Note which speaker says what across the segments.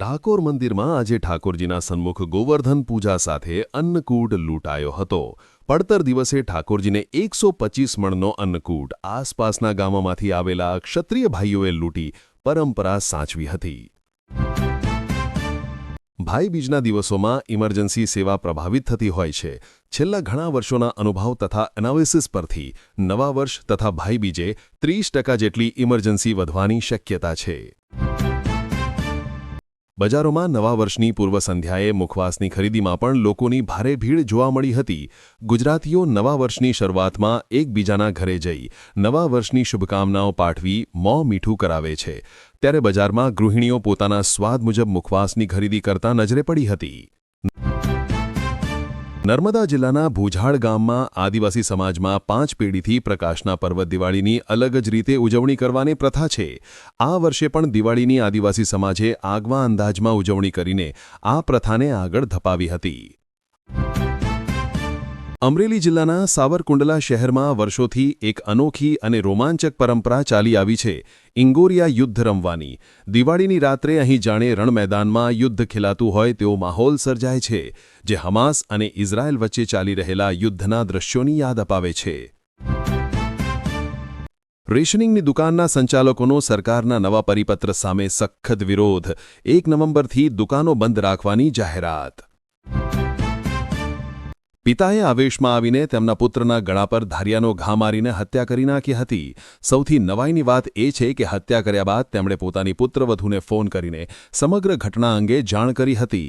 Speaker 1: ડાકોર મંદિરમાં આજે ઠાકોરજીના સન્મુખ ગોવર્ધન પૂજા સાથે અન્નકૂટ લૂંટાયો હતો. પડતર દિવસે ઠાકોરજીને એકસો પચીસ મણનો અન્નકૂટ આસપાસના ગામોમાંથી આવેલા ક્ષત્રિય ભાઈઓએ લૂંટી પરંપરા સાચવી હતી. ભાઈબીજના દિવસોમાં ઇમરજન્સી સેવા પ્રભાવિત થતી હોય છે. છેલ્લા ઘણા વર્ષોના અનુભવ તથા એનાલિસિસ પરથી નવા વર્ષ તથા ભાઈબીજે ત્રીસ ટકા જેટલી ઇમરજન્સી વધવાની શક્યતા છે. બજારોમાં નવા વર્ષની પૂર્વ સંધ્યાએ મુખવાસની ખરીદીમાં પણ લોકોની ભારે ભીડ જોવા મળી હતી. ગુજરાતીઓ નવા વર્ષની શરૂઆતમાં એકબીજાના ઘરે જઈ નવા વર્ષની શુભકામનાઓ પાઠવી મોં મીઠું કરાવે છે. ત્યારે બજારમાં ગૃહિણીઓ પોતાના સ્વાદ મુજબ મુખવાસની ખરીદી કરતા નજરે પડી હતી. નર્મદા જિલ્લાના ભુજાળ ગામમાં આદિવાસી સમાજમાં પાંચ પેઢીથી પ્રકાશના પર્વ દિવાળીની અલગ જ રીતે ઉજવણી કરવાની પ્રથા છે. આ વર્ષે પણ દિવાળીની આદિવાસી સમાજે આગવા અંદાજમાં ઉજવણી કરીને આ પ્રથાને આગળ ધપાવી હતી. અમરેલી જિલ્લાના સાવરકુંડલા શહેરમાં વર્ષોથી એક અનોખી અને રોમાંચક પરંપરા ચાલી આવી છે, ઇંગોરિયા યુદ્ધ રમવાની. દિવાળીની રાત્રે અહીં જાણે રણમેદાનમાં યુદ્ધ ખેલાતું હોય તેવો માહોલ સર્જાય છે, જે હમાસ અને ઇઝરાયલ વચ્ચે ચાલી રહેલા યુદ્ધના દ્રશ્યોની યાદ અપાવે છે. રેશનિંગની દુકાનના સંચાલકોનો સરકારના નવા પરિપત્ર સામે સખત વિરોધ. એક નવેમ્બરથી દુકાનો બંધ રાખવાની જાહેરાત. પિતાએ આવેશમાં આવીને તેમના પુત્રના ગળા પર ધારિયાનો ઘા મારીને હત્યા કરી નાખી હતી. સૌથી નવાઈની વાત એ છે કે હત્યા કર્યા બાદ તેમણે પોતાની પુત્રવધૂને ફોન કરીને સમગ્ર ઘટના અંગે જાણ કરી હતી.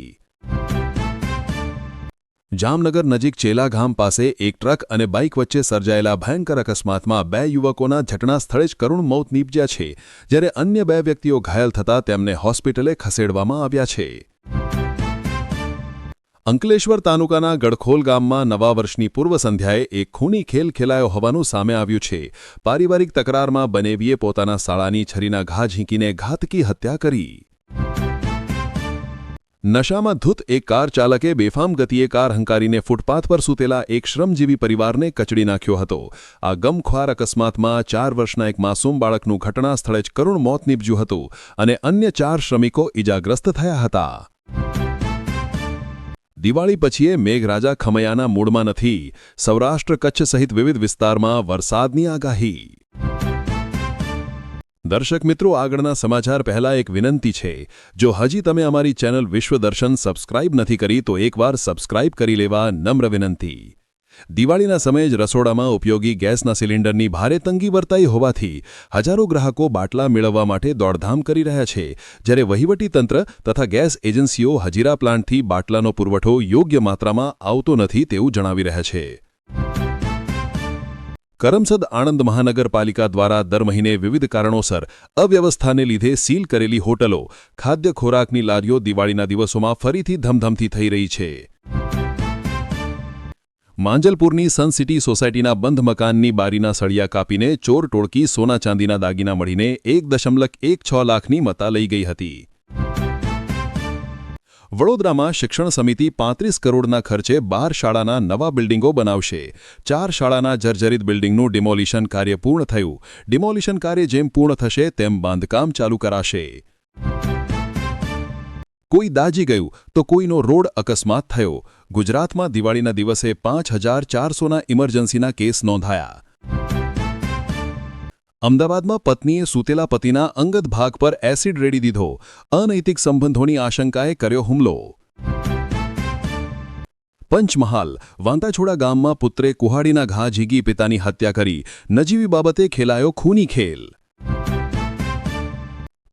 Speaker 1: જામનગર નજીક ચેલા ગામ પાસે એક ટ્રક અને બાઇક વચ્ચે સર્જાયેલા ભયંકર અકસ્માતમાં બે યુવકોના ઘટના સ્થળે જ કરુણ મોત નીપજ્યા છે, જ્યારે અન્ય બે વ્યક્તિઓ ઘાયલ થતાં તેમને હોસ્પિટલે ખસેડવામાં આવ્યા છે. અંકલેશ્વર તાલુકાના ગડખોલ ગામમાં નવા વર્ષની પૂર્વ સંધ્યાએ એક ખૂની ખેલ ખેલાયો હોવાનું સામે આવ્યું છે. પારિવારિક તકરારમાં બનેવીએ પોતાના શાળાની છરીના ઘા ઝીંકીને ઘાતકી હત્યા કરી. નશામાં ધૂત એક કાર ચાલકે બેફામ ગતિએ કાર હંકારીને ફૂટપાથ પર સૂતેલા એક શ્રમજીવી પરિવારને કચડી નાખ્યો હતો. આ ગમખ્વાર અકસ્માતમાં ચાર વર્ષના એક માસૂમ બાળકનું ઘટના સ્થળે જ કરુણ મોત નીપજ્યું હતું અને અન્ય ચાર શ્રમિકો ઇજાગ્રસ્ત થયા હતા. દિવાળી પછીએ મેઘરાજા ખમૈયાના મૂડમાં નથી. સૌરાષ્ટ્ર કચ્છ સહિત વિવિધ વિસ્તારમાં વરસાદની આગાહી. દર્શક મિત્રો, આગળના સમાચાર પહેલા એક વિનંતી છે. જો હજી તમે અમારી ચેનલ વિશ્વદર્શન સબસ્ક્રાઇબ નથી કરી, તો એકવાર સબસ્ક્રાઇબ કરી લેવા નમ્ર વિનંતી. દિવાળીના સમયે જ રસોડામાં ઉપયોગી ગેસના સિલિન્ડરની ભારે તંગી વર્તાઈ હોવાથી હજારો ગ્રાહકો બાટલા મેળવવા માટે દોડધામ કરી રહ્યા છે. જ્યારે વહીવટીતંત્ર તથા ગેસ એજન્સીઓ હજીરા પ્લાન્ટથી બાટલાનો પુરવઠો યોગ્ય માત્રામાં આવતો નથી તેવું જણાવી રહ્યા છે. કરમસદ આણંદ મહાનગરપાલિકા દ્વારા દર મહિને વિવિધ કારણોસર અવ્યવસ્થાને લીધે સીલ કરેલી હોટલો, ખાદ્ય ખોરાકની લારીઓ દિવાળીના દિવસોમાં ફરીથી ધમધમથી થઈ રહી છે. માંજલપુરની સનસિટી સોસાયટીના બંધ મકાનની બારીના સળિયા કાપીને ચોર ટોળકી સોના ચાંદીના દાગીના મળીને એક દશમલક એક છ લાખની મતા લઈ ગઈ હતી. વડોદરામાં શિક્ષણ સમિતિ પાંત્રીસ કરોડના ખર્ચે બાર શાળાના નવા બિલ્ડિંગો બનાવશે. ચાર શાળાના જર્જરિત બિલ્ડિંગનું ડિમોલિશન કાર્ય પૂર્ણ થયું. ડિમોલિશન કાર્ય જેમ પૂર્ણ થશે, તેમ બાંધકામ ચાલુ કરાશે. કોઈ દાજી ગયું તો કોઈનો રોડ અકસ્માત થયો. ગુજરાતમાં દિવાળીના દિવસે પાંચ હજાર ચારસોના ઇમરજન્સીના કેસ નોંધાયા. અમદાવાદમાં પત્નીએ સૂતેલા પતિના અંગત ભાગ પર એસિડ રેડી દીધો. અનૈતિક સંબંધોની આશંકાએ કર્યો હુમલો. પંચમહાલ, વાંતાછોડા ગામમાં પુત્રે કુહાડીના ઘા ઝીગી પિતાની હત્યા કરી. નજીવી બાબતે ખેલાયો ખૂની ખેલ.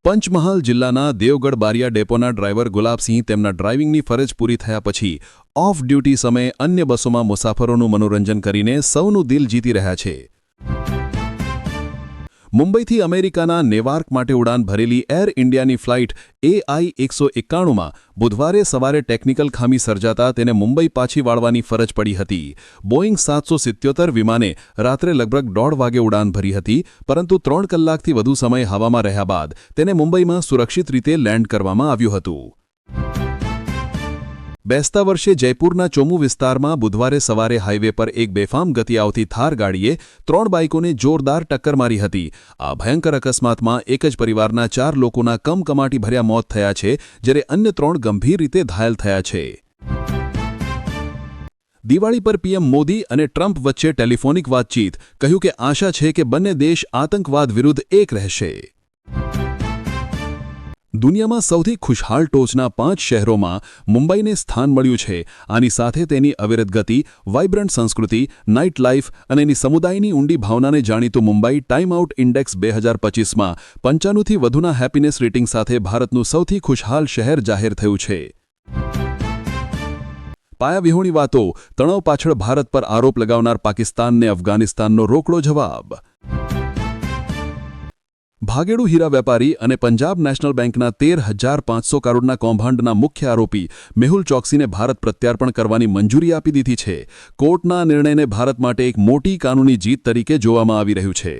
Speaker 1: પંચમહાલ જિલ્લાના દેવગઢ બારિયા ડેપોના ડ્રાઈવર ગુલાબસિંહ તેમના ડ્રાઇવિંગની ફરજ પૂરી થયા પછી ઓફ ડ્યુટી સમયે અન્ય બસોમાં મુસાફરોનું મનોરંજન કરીને સૌનું દિલ જીતી રહ્યા છે. મુંબઈથી અમેરિકાના નેવાર્ક માટે ઉડાન ભરેલી એર ઇન્ડિયાની ફ્લાઇટ એઆઈ એકસો એકાણુંમાં બુધવારે સવારે ટેકનિકલ ખામી સર્જાતા તેને મુંબઈ પાછી વાળવાની ફરજ પડી હતી. બોઇંગ સાતસો સિત્યોતેર વિમાને રાત્રે લગભગ દોઢ વાગે ઉડાન ભરી હતી, પરંતુ ત્રણ કલાકથી વધુ સમય હવામાં રહ્યા બાદ તેને મુંબઈમાં સુરક્ષિત રીતે લેન્ડ કરવામાં આવ્યું હતું. બેસતા વર્ષે જયપુરના ચોમુ વિસ્તારમાં બુધવારે સવારે હાઈવે પર એક બેફામ ગતિ આવતી થાર ગાડીએ ત્રણ બાઇકોને જોરદાર ટક્કર મારી હતી. આ ભયંકર અકસ્માતમાં એક જ પરિવારના ચાર લોકોના કમકમાટી ભર્યા મોત થયા છે, જ્યારે અન્ય ત્રણ ગંભીર રીતે ઘાયલ થયા છે. દિવાળી પર પીએમ મોદી અને ટ્રમ્પ વચ્ચે ટેલિફોનિક વાતચીત, કહ્યું કે આશા છે કે બંને દેશ આતંકવાદ વિરુદ્ધ એક રહેશે. દુનિયામાં સૌથી ખુશહાલ ટોચના પાંચ શહેરોમાં મુંબઈને સ્થાન મળ્યું છે. આની સાથે તેની અવિરત ગતિ, વાઇબ્રન્ટ સંસ્કૃતિ, નાઇટ લાઇફ અને એની સમુદાયની ઊંડી ભાવનાને જાણીતું મુંબઈ ટાઇમ આઉટ ઇન્ડેક્સ બે હજાર પચીસમાં પંચાણુંથી વધુના હેપીનેસ રેટિંગ સાથે ભારતનું સૌથી ખુશહાલ શહેર જાહેર થયું છે. પાયાવિહોણી વાતો, તણાવ પાછળ ભારત પર આરોપ લગાવનાર પાકિસ્તાનને અફઘાનિસ્તાનનો રોકડો જવાબ. ભાગેડુ હીરા વેપારી અને પંજાબ નેશનલ બેંકના તેર હજાર પાંચસો કરોડના કૌભાંડના મુખ્ય આરોપી મેહુલ ચોકસીને ભારત પ્રત્યાર્પણ કરવાની મંજૂરી આપી દીધી છે. કોર્ટના નિર્ણયને ભારત માટે એક મોટી કાનૂની જીત તરીકે જોવામાં આવી રહ્યું છે.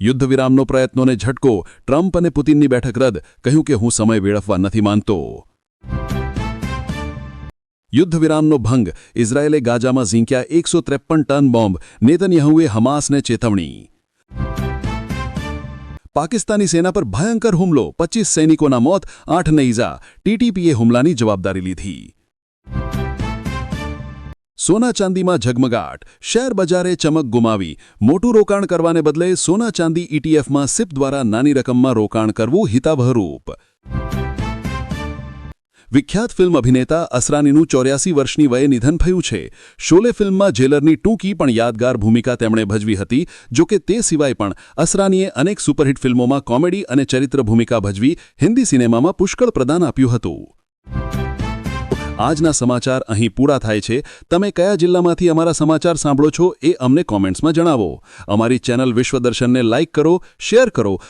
Speaker 1: યુદ્ધવિરામનો પ્રયત્નોને ઝટકો, ટ્રમ્પ અને પુતિનની બેઠક રદ, કહ્યું કે હું સમય વેડફવા નથી માનતો યુદ્ધવિરામનો ભંગ, ઇઝરાયેલે ગાજામાં ઝીંક્યા એકસો ત્રેપન ટન બોમ્બ, નેતન્યાહુએ હમાસને ચેતવણી. પાકિસ્તાની સેના પર ભયંકર હુમલો, પચીસ સૈનિકોના મોત આઠને ઇજા ટીટીપીએ હુમલાની જવાબદારી લીધી. સોના ચાંદીમાં ઝગમગાટ, શેર બજારે ચમક ગુમાવી. મોટું રોકાણ કરવાને બદલે સોના ચાંદી ઈટીએફમાં સિપ દ્વારા નાની રકમમાં રોકાણ કરવું હિતાવહરૂપ. વિખ્યાત ફિલ્મ અભિનેતા અસરાનીનું ચોર્યાસી વર્ષની વયે નિધન થયું છે. શોલે ફિલ્મમાં જેલરની ટૂંકી પણ યાદગાર ભૂમિકા તેમણે ભજવી હતી, જો કે તે સિવાય પણ અસરાનીએ અનેક સુપરહિટ ફિલ્મોમાં કોમેડી અને ચરિત્ર ભૂમિકા ભજવી હિન્દી સિનેમામાં પુષ્કળ પ્રદાન આપ્યું હતું. આજના સમાચાર અહીં પૂરા થાય છે. તમે કયા જિલ્લામાંથી અમારા સમાચાર સાંભળો છો એ અમને કોમેન્ટ્સમાં જણાવો. અમારી ચેનલ વિશ્વદર્શનને લાઇક કરો, શેર કરો